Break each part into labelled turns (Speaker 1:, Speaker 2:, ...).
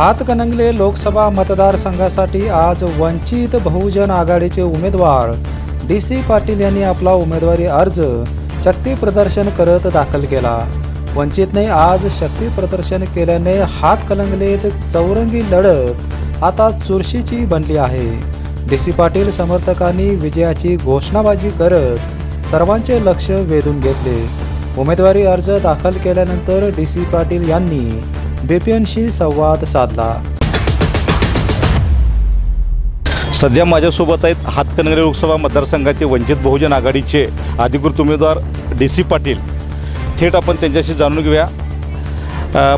Speaker 1: हातकणंगले लोकसभा मतदारसंघासाठी आज वंचित बहुजन आघाडीचे उमेदवार डी सी पाटील यांनी आपला उमेदवारी अर्ज शक्ती प्रदर्शन करत दाखल केला. वंचितने आज शक्ती प्रदर्शन केल्याने हातकणंगलेत चौरंगी लढत आता चुरशीची बनली आहे. डी सी पाटील समर्थकांनी विजयाची घोषणाबाजी करत सर्वांचे लक्ष वेधून घेतले. उमेदवारी अर्ज दाखल केल्यानंतर डी सी पाटील यांनी बीपीएनशी संवाद साधला.
Speaker 2: सध्या माझ्यासोबत आहेत हातकणंगले लोकसभा मतदारसंघाचे वंचित बहुजन आघाडीचे अधिकृत उमेदवार डी सी पाटील. थेट आपण त्यांच्याशी जाणून घेऊया.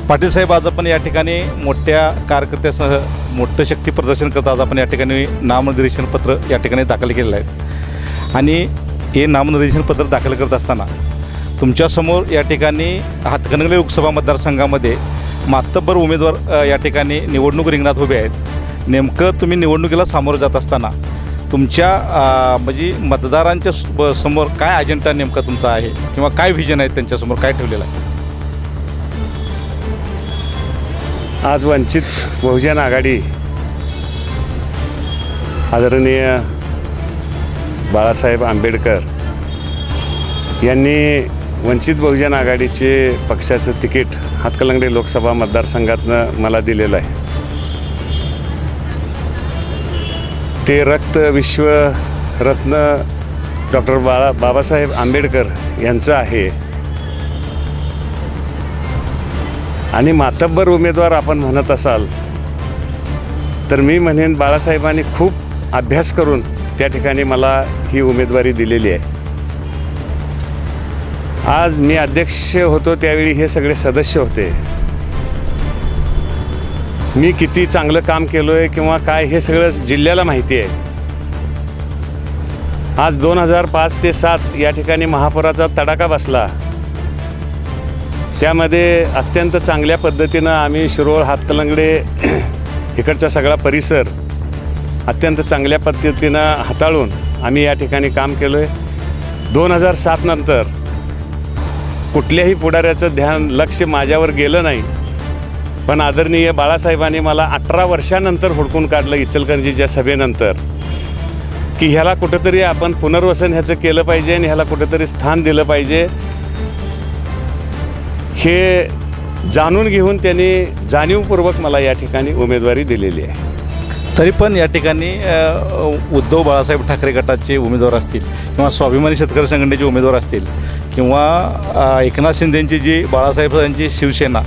Speaker 2: पाटील साहेब आज आपण या ठिकाणी मोठ्या कार्यकर्त्यासह मोठं शक्ती प्रदर्शन करत आज आपण या ठिकाणी नामनिर्देशन पत्र या ठिकाणी दाखल केलेलं आहे. आणि हे नामनिर्देशन पत्र दाखल करत असताना तुमच्यासमोर या ठिकाणी हातकणंगले लोकसभा मतदारसंघामध्ये मातब्बर उमेदवार या ठिकाणी निवडणूक रिंगणात उभे आहेत. नेमकं तुम्ही निवडणुकीला सामोरं जात असताना तुमच्या म्हणजे मतदारांच्या स- ब- समोर काय अजेंडा नेमका तुमचा आहे? किंवा काय व्हिजन आहे त्यांच्यासमोर? काय ठेवलेलं आहे?
Speaker 3: आज वंचित बहुजन आघाडी आदरणीय बाळासाहेब आंबेडकर यांनी वंचित बहुजन आघाडीचे पक्षाचं तिकीट हातकलंगडे लोकसभा मतदारसंघातनं मला दिलेलं आहे. ते रक्त विश्वरत्न डॉक्टर बाळा बाबासाहेब आंबेडकर यांचं आहे. आणि मातब्बर उमेदवार आपण म्हणत असाल तर मी म्हणेन बाळासाहेबांनी खूप अभ्यास करून त्या ठिकाणी मला ही उमेदवारी दिलेली आहे. आज मी अध्यक्ष होतो त्यावेळी हे सगळे सदस्य होते. मी किती चांगलं काम केलो आहे किंवा काय हे सगळं जिल्ह्याला माहिती आहे. आज दोन हजार पाच ते सात या ठिकाणी महापुराचा तडाखा बसला. त्यामध्ये अत्यंत चांगल्या पद्धतीनं आम्ही शिरोळ हातकलंगडे इकडचा सगळा परिसर अत्यंत चांगल्या पद्धतीनं हाताळून आम्ही या ठिकाणी काम केलं आहे दोन हजार सात नंतर कुठल्याही पुढाऱ्याचं ध्यान लक्ष माझ्यावर गेलं नाही. पण आदरणीय बाळासाहेबांनी मला अठरा वर्षानंतर हुडकून काढलं इचलकरंजीच्या सभेनंतर की ह्याला कुठंतरी आपण पुनर्वसन ह्याचं केलं पाहिजे आणि ह्याला कुठंतरी स्थान दिलं पाहिजे. हे जाणून घेऊन त्यांनी जाणीवपूर्वक मला या ठिकाणी उमेदवारी दिलेली आहे.
Speaker 2: तरी पण या ठिकाणी उद्धव बाळासाहेब ठाकरे गटाचे उमेदवार असतील किंवा स्वाभिमानी शेतकरी संघटनेचे उमेदवार असतील किंवा एकनाथ शिंदेंची जी बाळासाहेबांची शिवसेना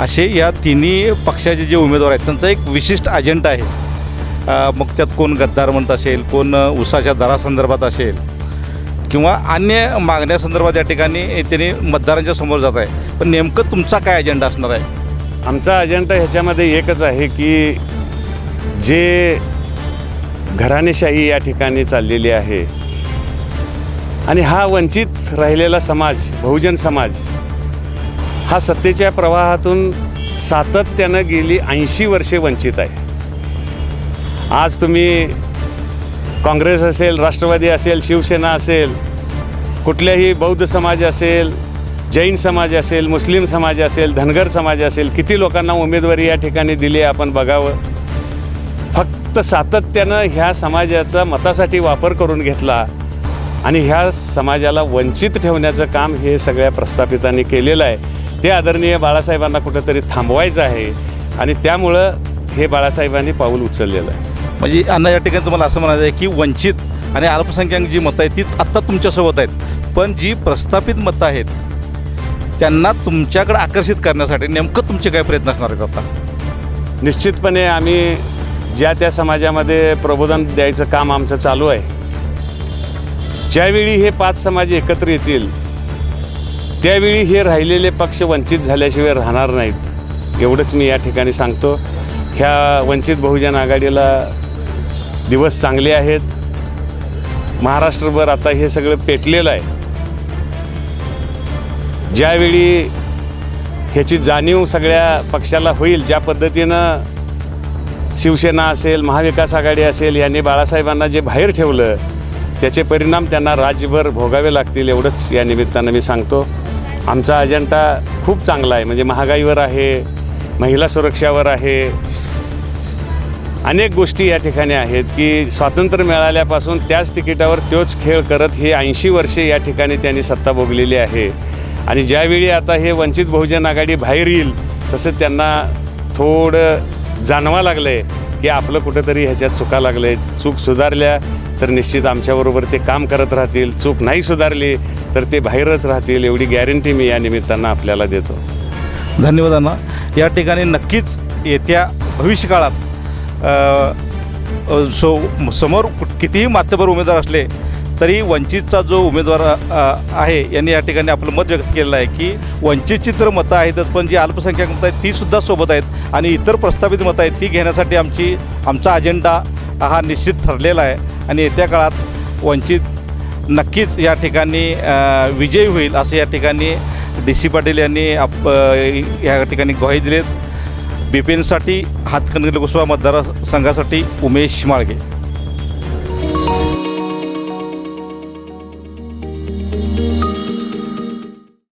Speaker 2: असे या तिन्ही पक्षाचे जे उमेदवार आहेत त्यांचा एक विशिष्ट अजेंडा आहे. मग त्यात कोण गद्दार म्हणत असेल कोण उसाच्या दरासंदर्भात असेल किंवा अन्य मागण्यासंदर्भात या ठिकाणी त्यांनी मतदारांच्या समोर जात आहे. पण नेमकं तुमचा काय अजेंडा असणार आहे?
Speaker 3: आमचा अजेंडा ह्याच्यामध्ये एकच आहे की जे घराणेशाही या ठिकाणी चाललेली आहे आणि हा वंचित राहिलेला समाज बहुजन समाज हा सत्तेच्या प्रवाहातून सातत्यानं गेली ऐंशी वर्षे वंचित आहे. आज तुम्ही काँग्रेस असेल राष्ट्रवादी असेल शिवसेना असेल कुठल्याही बौद्ध समाज असेल जैन समाज असेल मुस्लिम समाज असेल धनगर समाज असेल किती लोकांना उमेदवारी या ठिकाणी दिली आहे आपण बघावं. फक्त सातत्यानं ह्या समाजाचा मतासाठी वापर करून घेतला आणि ह्या समाजाला वंचित ठेवण्याचं काम हे सगळ्या प्रस्थापितांनी केलेलं आहे. ते आदरणीय बाळासाहेबांना कुठंतरी थांबवायचं आहे आणि त्यामुळं हे बाळासाहेबांनी पाऊल उचललेलं आहे.
Speaker 2: म्हणजे अण्णा या ठिकाणी तुम्हाला असं म्हणायचं आहे की वंचित आणि अल्पसंख्याक जी मतं आहेत ती आत्ता तुमच्यासोबत आहेत. पण जी प्रस्थापित मतं आहेत त्यांना तुमच्याकडे आकर्षित करण्यासाठी नेमकं तुमचे काय प्रयत्न असणार आहेत आता?
Speaker 3: निश्चितपणे आम्ही ज्या त्या समाजामध्ये प्रबोधन द्यायचं काम आमचं चालू आहे ज्यावेळी हे पाच समाज एकत्र येतील त्यावेळी हे राहिलेले पक्ष वंचित झाल्याशिवाय राहणार नाहीत एवढंच मी या ठिकाणी सांगतो. ह्या वंचित बहुजन आघाडीला दिवस चांगले आहेत. महाराष्ट्रभर आता हे सगळं पेटलेलं आहे. ज्यावेळी ह्याची जाणीव सगळ्या पक्षाला होईल ज्या पद्धतीनं शिवसेना असेल महाविकास आघाडी असेल यांनी बाळासाहेबांना जे बाहेर ठेवलं त्याचे परिणाम त्यांना राज्यभर भोगावे लागतील एवढंच या निमित्तानं मी सांगतो. आमचा अजेंडा खूप चांगला आहे. म्हणजे महागाईवर आहे महिला सुरक्षावर आहे. अनेक गोष्टी या ठिकाणी आहेत की स्वातंत्र्य मिळाल्यापासून त्याच तिकिटावर तोच खेळ करत हे ऐंशी वर्षे या ठिकाणी त्यांनी सत्ता भोगलेली आहे. आणि ज्यावेळी आता हे वंचित बहुजन आघाडी बाहेर येईल तसं त्यांना थोडं जाणवा लागलं आहे की आपलं कुठंतरी ह्याच्यात चुका लागलं आहे चूक सुधारल्या तर निश्चित आमच्याबरोबर ते काम करत राहतील. चूक नाही सुधारली तर ते बाहेरच राहतील. एवढी गॅरंटी मी या निमित्तानं आपल्याला देतो.
Speaker 2: धन्यवादांना या ठिकाणी नक्कीच येत्या भविष्यकाळात सो समोर कुठ- कितीही माध्यमवर उमेदवार असले तरी वंचितचा जो उमेदवार आहे यांनी या ठिकाणी आपलं मत व्यक्त केलेलं आहे की वंचितची तर मतं आहेतच पण जी अल्पसंख्याक मतं आहेत तीसुद्धा सोबत आहेत आणि इतर प्रस्थापित मतं आहेत ती घेण्यासाठी आमची आमचा अजेंडा हा निश्चित ठरलेला आहे. आणि येत्या काळात वंचित नक्कीच या ठिकाणी विजयी होईल असं या ठिकाणी डी सी पाटील यांनी आप या ठिकाणी ग्वाही दिलेत. बी पी हातकणंगले लोकसभा मतदारसंघासाठी उमेश माळगे.